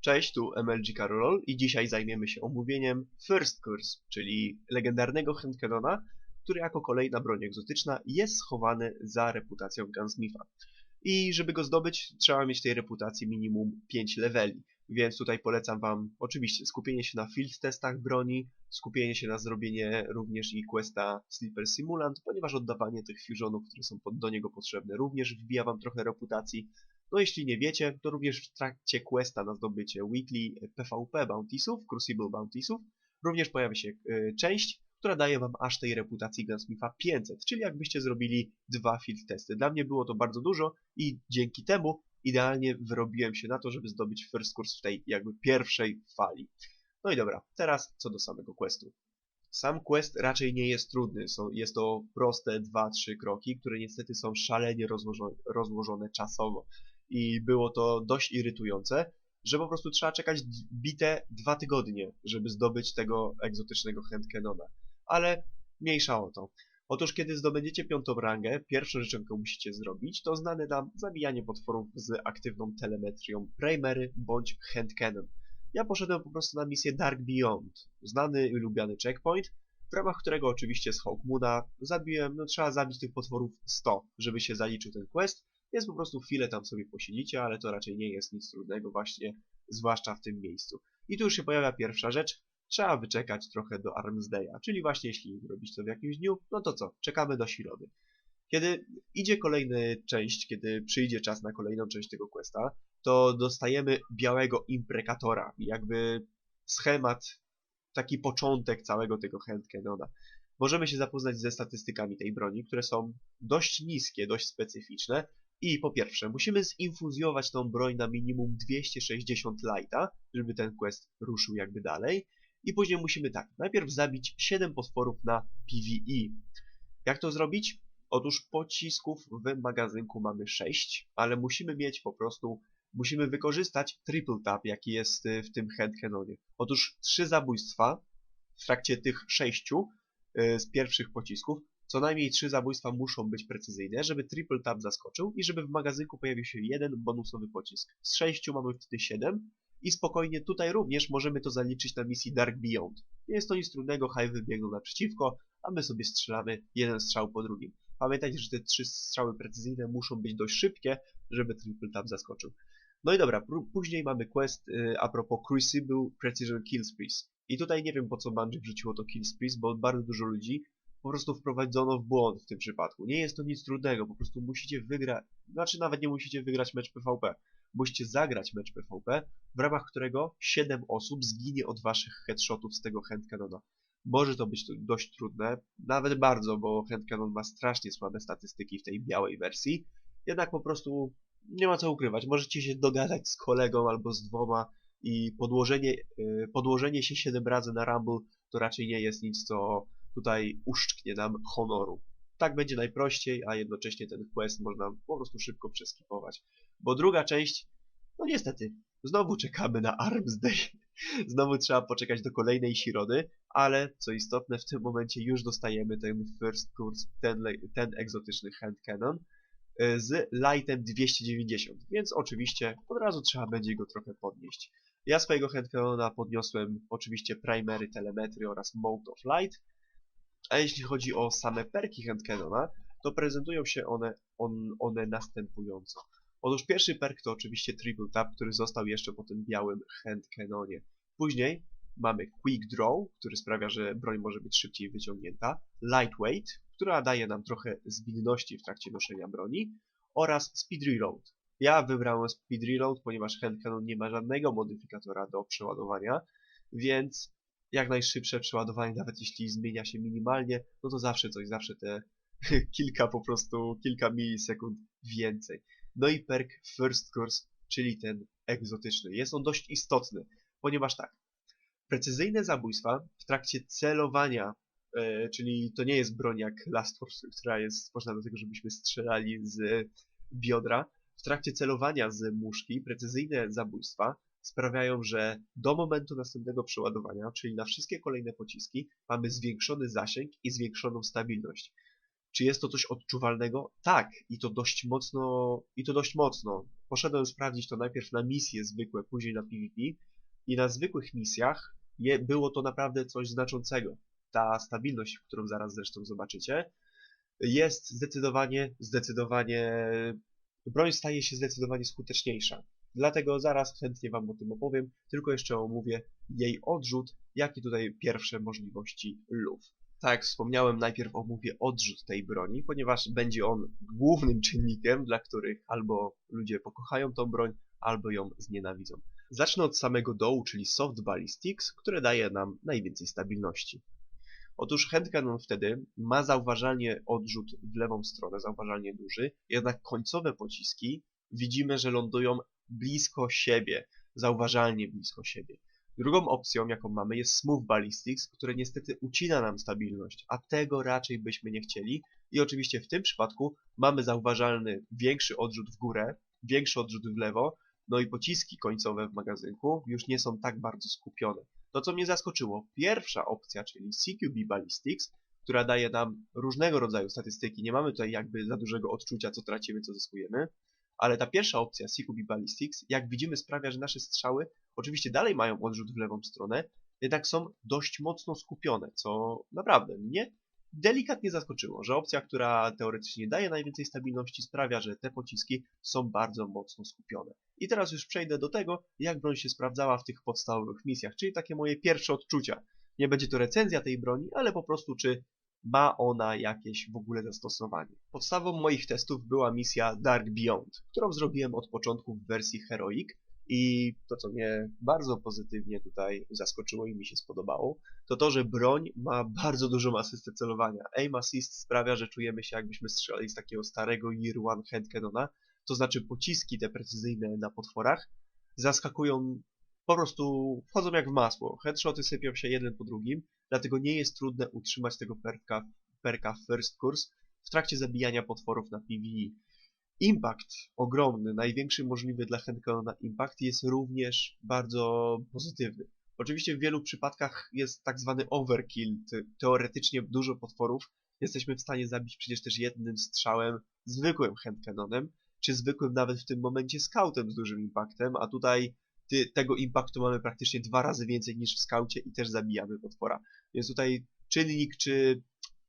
Cześć, tu MLG Karol i dzisiaj zajmiemy się omówieniem First Curse, czyli legendarnego handcannona, który jako kolejna broń egzotyczna jest schowany za reputacją Gunsmitha. I żeby go zdobyć, trzeba mieć tej reputacji minimum 5 leveli. Więc tutaj polecam Wam oczywiście skupienie się na field testach broni, skupienie się na zrobienie również i questa Sleeper Simulant, ponieważ oddawanie tych fusionów, które są do niego potrzebne, również wbija Wam trochę reputacji. No jeśli nie wiecie, to również w trakcie questa na zdobycie weekly PvP bountiesów, Crucible bountiesów, również pojawia się y, część, która daje Wam aż tej reputacji Gunsmitha 500, czyli jakbyście zrobili dwa field testy. Dla mnie było to bardzo dużo i dzięki temu idealnie wyrobiłem się na to, żeby zdobyć first course w tej jakby pierwszej fali. No i dobra, teraz co do samego questu. Sam quest raczej nie jest trudny, jest to proste 2-3 kroki, które niestety są szalenie rozłożone czasowo. I było to dość irytujące, że po prostu trzeba czekać bite dwa tygodnie, żeby zdobyć tego egzotycznego handcannona. Ale mniejsza o to. Otóż kiedy zdobędziecie piątą rangę, pierwszą rzeczą, jaką musicie zrobić, to znane nam zabijanie potworów z aktywną telemetrią Primery bądź Hand Cannon. Ja poszedłem po prostu na misję Dark Beyond, znany i lubiany checkpoint, w ramach którego oczywiście z Hawkmoona zabiłem, no trzeba zabić tych potworów 100, żeby się zaliczył ten quest, więc po prostu chwilę tam sobie posiedzicie, ale to raczej nie jest nic trudnego właśnie, zwłaszcza w tym miejscu. I tu już się pojawia pierwsza rzecz, trzeba wyczekać trochę do Armsday'a, czyli właśnie jeśli robić to w jakimś dniu, no to co, czekamy do środy. Kiedy idzie kolejna część, kiedy przyjdzie czas na kolejną część tego questa, to dostajemy białego imprekatora, jakby schemat, taki początek całego tego handcannona. Możemy się zapoznać ze statystykami tej broni, które są dość niskie, dość specyficzne, i po pierwsze, musimy zinfuzjować tą broń na minimum 260 lighta, żeby ten quest ruszył jakby dalej. I później musimy tak, najpierw zabić 7 potworów na PvE. Jak to zrobić? Otóż pocisków w magazynku mamy 6, ale musimy mieć po prostu, musimy wykorzystać triple tap, jaki jest y, w tym handcannonie. Otóż 3 zabójstwa w trakcie tych 6 y, z pierwszych pocisków, co najmniej 3 zabójstwa muszą być precyzyjne, żeby triple tap zaskoczył i żeby w magazynku pojawił się jeden bonusowy pocisk. Z 6 mamy wtedy 7, i spokojnie tutaj również możemy to zaliczyć na misji Dark Beyond. Nie jest to nic trudnego, Hive wybiegną naprzeciwko, a my sobie strzelamy jeden strzał po drugim. Pamiętajcie, że te trzy strzały precyzyjne muszą być dość szybkie, żeby triple tap zaskoczył. No i dobra, później mamy quest y, a propos Crucible Precision Kill. I tutaj nie wiem po co Bungie wrzuciło to Kill bo bardzo dużo ludzi po prostu wprowadzono w błąd w tym przypadku. Nie jest to nic trudnego, po prostu musicie wygrać, znaczy nawet nie musicie wygrać mecz PvP musicie zagrać mecz PvP, w ramach którego 7 osób zginie od waszych headshotów z tego handcannona. Może to być dość trudne, nawet bardzo, bo handcannon ma strasznie słabe statystyki w tej białej wersji, jednak po prostu nie ma co ukrywać. Możecie się dogadać z kolegą albo z dwoma i podłożenie, yy, podłożenie się 7 razy na Rumble to raczej nie jest nic, co tutaj uszczknie nam honoru. Tak będzie najprościej, a jednocześnie ten quest można po prostu szybko przeskipować. Bo druga część, no niestety, znowu czekamy na Arms Day. Znowu trzeba poczekać do kolejnej środy, ale co istotne, w tym momencie już dostajemy ten first course, ten, ten egzotyczny hand cannon e, z lightem 290, więc oczywiście od razu trzeba będzie go trochę podnieść. Ja swojego handcannona podniosłem oczywiście primary, telemetry oraz mode of light, a jeśli chodzi o same perki handcannona, to prezentują się one, on, one następująco. Otóż pierwszy perk to oczywiście Triple Tap, który został jeszcze po tym białym handcannonie. Później mamy Quick Draw, który sprawia, że broń może być szybciej wyciągnięta, Lightweight, która daje nam trochę zwinności w trakcie noszenia broni oraz Speed Reload. Ja wybrałem Speed Reload, ponieważ handcannon nie ma żadnego modyfikatora do przeładowania, więc jak najszybsze przeładowanie, nawet jeśli zmienia się minimalnie, no to zawsze coś, zawsze te kilka po prostu, kilka milisekund więcej. No i perk First Course, czyli ten egzotyczny. Jest on dość istotny, ponieważ tak, precyzyjne zabójstwa w trakcie celowania, e, czyli to nie jest broń jak Last Force, która jest stworzona do tego, żebyśmy strzelali z biodra. W trakcie celowania z muszki precyzyjne zabójstwa sprawiają, że do momentu następnego przeładowania, czyli na wszystkie kolejne pociski, mamy zwiększony zasięg i zwiększoną stabilność. Czy jest to coś odczuwalnego? Tak, i to dość mocno, i to dość mocno. poszedłem sprawdzić to najpierw na misje zwykłe, później na PvP i na zwykłych misjach je, było to naprawdę coś znaczącego. Ta stabilność, którą zaraz zresztą zobaczycie, jest zdecydowanie, zdecydowanie, broń staje się zdecydowanie skuteczniejsza. Dlatego zaraz chętnie Wam o tym opowiem, tylko jeszcze omówię jej odrzut, jak i tutaj pierwsze możliwości luf. Tak jak wspomniałem, najpierw omówię odrzut tej broni, ponieważ będzie on głównym czynnikiem, dla których albo ludzie pokochają tą broń, albo ją znienawidzą. Zacznę od samego dołu, czyli Soft Ballistics, które daje nam najwięcej stabilności. Otóż handcannon wtedy ma zauważalnie odrzut w lewą stronę, zauważalnie duży, jednak końcowe pociski widzimy, że lądują blisko siebie, zauważalnie blisko siebie. Drugą opcją, jaką mamy, jest Smooth Ballistics, które niestety ucina nam stabilność, a tego raczej byśmy nie chcieli. I oczywiście w tym przypadku mamy zauważalny większy odrzut w górę, większy odrzut w lewo, no i pociski końcowe w magazynku już nie są tak bardzo skupione. To, co mnie zaskoczyło, pierwsza opcja, czyli CQB Ballistics, która daje nam różnego rodzaju statystyki, nie mamy tutaj jakby za dużego odczucia, co tracimy, co zyskujemy, ale ta pierwsza opcja, CQB Ballistics, jak widzimy sprawia, że nasze strzały oczywiście dalej mają odrzut w lewą stronę, jednak są dość mocno skupione, co naprawdę mnie delikatnie zaskoczyło, że opcja, która teoretycznie daje najwięcej stabilności sprawia, że te pociski są bardzo mocno skupione. I teraz już przejdę do tego, jak broń się sprawdzała w tych podstawowych misjach, czyli takie moje pierwsze odczucia. Nie będzie to recenzja tej broni, ale po prostu czy ma ona jakieś w ogóle zastosowanie. Podstawą moich testów była misja Dark Beyond, którą zrobiłem od początku w wersji Heroic i to, co mnie bardzo pozytywnie tutaj zaskoczyło i mi się spodobało, to to, że broń ma bardzo dużą asystę celowania. Aim Assist sprawia, że czujemy się jakbyśmy strzelali z takiego starego Year One Handcannona, to znaczy pociski te precyzyjne na potworach zaskakują po prostu wchodzą jak w masło. Headshoty sypią się jeden po drugim, dlatego nie jest trudne utrzymać tego perka, perka First Course w trakcie zabijania potworów na PvE. Impact ogromny, największy możliwy dla handcannona impact jest również bardzo pozytywny. Oczywiście w wielu przypadkach jest tak zwany overkill, teoretycznie dużo potworów jesteśmy w stanie zabić przecież też jednym strzałem zwykłym handcannonem, czy zwykłym nawet w tym momencie scoutem z dużym impactem, a tutaj ty, tego impaktu mamy praktycznie dwa razy więcej niż w skaucie i też zabijamy potwora. Więc tutaj czynnik, czy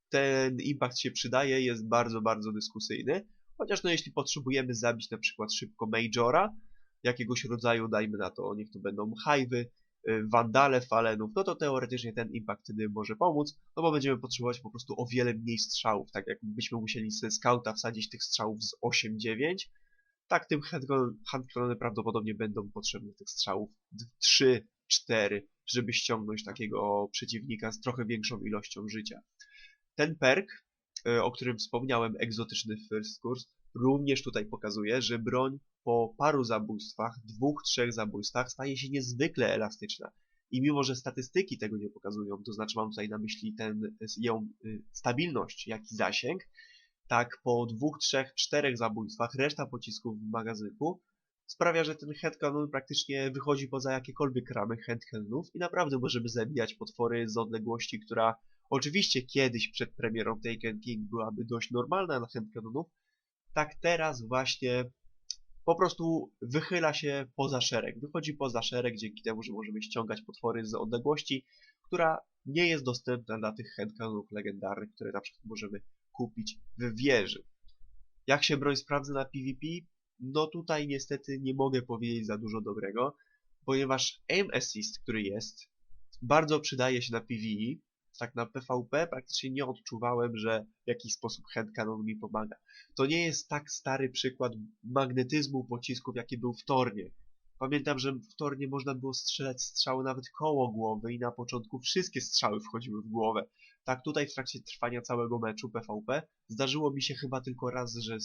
ten impact się przydaje, jest bardzo, bardzo dyskusyjny. Chociaż no jeśli potrzebujemy zabić na przykład szybko Majora, jakiegoś rodzaju, dajmy na to, niech to będą hajwy, y, wandale, falenów, no to teoretycznie ten impact wtedy może pomóc, no bo będziemy potrzebować po prostu o wiele mniej strzałów, tak jakbyśmy musieli ze skauta wsadzić tych strzałów z 8-9, tak tym handclony prawdopodobnie będą potrzebne tych strzałów 3, 4, żeby ściągnąć takiego przeciwnika z trochę większą ilością życia. Ten perk, e, o którym wspomniałem, egzotyczny First Course, również tutaj pokazuje, że broń po paru zabójstwach, dwóch, trzech zabójstwach staje się niezwykle elastyczna. I mimo, że statystyki tego nie pokazują, to znaczy mam tutaj na myśli ją y, stabilność, jak i zasięg, tak po dwóch, trzech, czterech zabójstwach reszta pocisków w magazynku sprawia, że ten headcanon praktycznie wychodzi poza jakiekolwiek ramy headcanonów i naprawdę możemy zabijać potwory z odległości, która oczywiście kiedyś przed premierą Taken King byłaby dość normalna na headcanonów, tak teraz właśnie po prostu wychyla się poza szereg. Wychodzi poza szereg dzięki temu, że możemy ściągać potwory z odległości, która nie jest dostępna dla tych headcanonów legendarnych, które na przykład możemy kupić w wieży. Jak się broń sprawdza na PvP? No tutaj niestety nie mogę powiedzieć za dużo dobrego, ponieważ aim assist, który jest, bardzo przydaje się na PvE, tak na PvP praktycznie nie odczuwałem, że w jakiś sposób handcannon mi pomaga. To nie jest tak stary przykład magnetyzmu pocisków, jaki był w Tornie. Pamiętam, że w Tornie można było strzelać strzały nawet koło głowy i na początku wszystkie strzały wchodziły w głowę. Tak tutaj w trakcie trwania całego meczu PvP zdarzyło mi się chyba tylko raz, że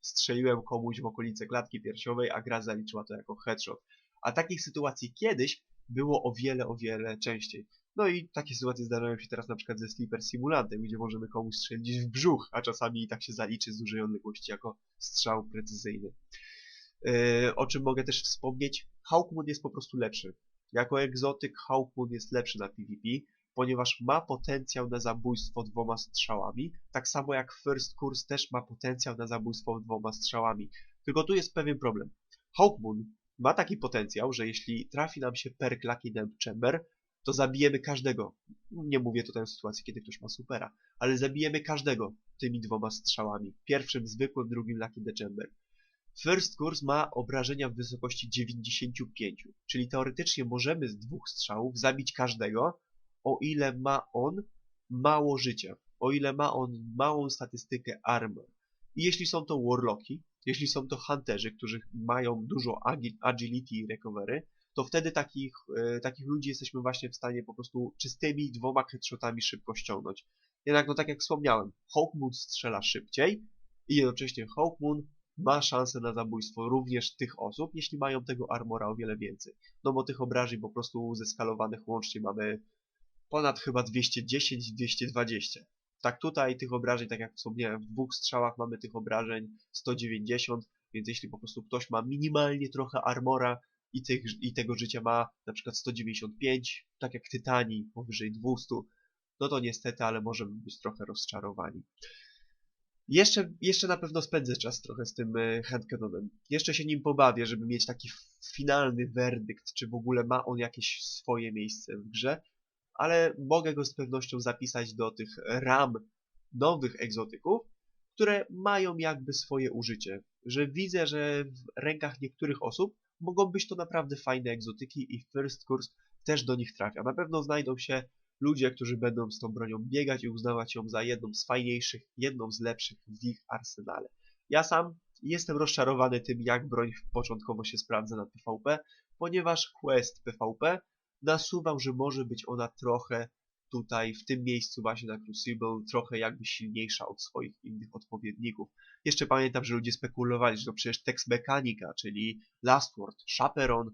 strzeliłem komuś w okolice klatki piersiowej, a gra zaliczyła to jako headshot. A takich sytuacji kiedyś było o wiele, o wiele częściej. No i takie sytuacje zdarzają się teraz na przykład ze Sleeper Simulantem, gdzie możemy komuś strzelić w brzuch, a czasami i tak się zaliczy z dużej odległości jako strzał precyzyjny. Yy, o czym mogę też wspomnieć, Hawkmoon jest po prostu lepszy. Jako egzotyk Hawkmoon jest lepszy na PvP, ponieważ ma potencjał na zabójstwo dwoma strzałami, tak samo jak First Course też ma potencjał na zabójstwo dwoma strzałami. Tylko tu jest pewien problem. Hawkmoon ma taki potencjał, że jeśli trafi nam się perk Lucky Damp Chamber, to zabijemy każdego. Nie mówię tutaj o sytuacji, kiedy ktoś ma supera, ale zabijemy każdego tymi dwoma strzałami. Pierwszym zwykłym, drugim Lucky the Chamber. First Course ma obrażenia w wysokości 95, czyli teoretycznie możemy z dwóch strzałów zabić każdego, o ile ma on mało życia, o ile ma on małą statystykę armor. I jeśli są to warlocki, jeśli są to hunterzy, którzy mają dużo agility i recovery, to wtedy takich, e, takich ludzi jesteśmy właśnie w stanie po prostu czystymi dwoma headshotami szybko ściągnąć. Jednak, no tak jak wspomniałem, Hawkmoon strzela szybciej i jednocześnie Hawkmoon ma szansę na zabójstwo również tych osób, jeśli mają tego armora o wiele więcej. No bo tych obrażeń po prostu zeskalowanych łącznie mamy ponad chyba 210-220. Tak tutaj tych obrażeń, tak jak wspomniałem, w dwóch strzałach mamy tych obrażeń 190, więc jeśli po prostu ktoś ma minimalnie trochę armora i, tych, i tego życia ma na przykład 195, tak jak Tytani powyżej 200, no to niestety, ale możemy być trochę rozczarowani. Jeszcze, jeszcze na pewno spędzę czas trochę z tym e, handcanonem. Jeszcze się nim pobawię, żeby mieć taki finalny werdykt, czy w ogóle ma on jakieś swoje miejsce w grze, ale mogę go z pewnością zapisać do tych ram nowych egzotyków, które mają jakby swoje użycie. Że widzę, że w rękach niektórych osób mogą być to naprawdę fajne egzotyki i First Course też do nich trafia. Na pewno znajdą się ludzie, którzy będą z tą bronią biegać i uznawać ją za jedną z fajniejszych, jedną z lepszych w ich arsenale. Ja sam jestem rozczarowany tym, jak broń początkowo się sprawdza na PvP, ponieważ quest PvP nasuwał, że może być ona trochę tutaj, w tym miejscu właśnie na Crucible, trochę jakby silniejsza od swoich innych odpowiedników. Jeszcze pamiętam, że ludzie spekulowali, że to przecież Text Mechanica, czyli Last Word, Chaperon,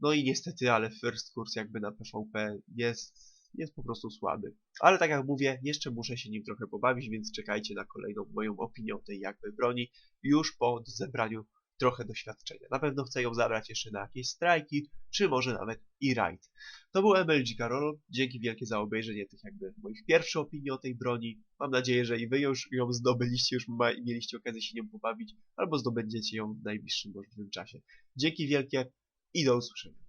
no i niestety, ale First Course jakby na PvP jest jest po prostu słaby. Ale tak jak mówię, jeszcze muszę się nim trochę pobawić, więc czekajcie na kolejną moją opinię o tej jakby broni już po zebraniu trochę doświadczenia. Na pewno chcę ją zabrać jeszcze na jakieś strajki, czy może nawet i raid. To był MLG Karol. Dzięki wielkie za obejrzenie tych jakby moich pierwszych opinii o tej broni. Mam nadzieję, że i wy już ją zdobyliście, już mieliście okazję się nią pobawić, albo zdobędziecie ją w najbliższym możliwym czasie. Dzięki wielkie i do usłyszenia.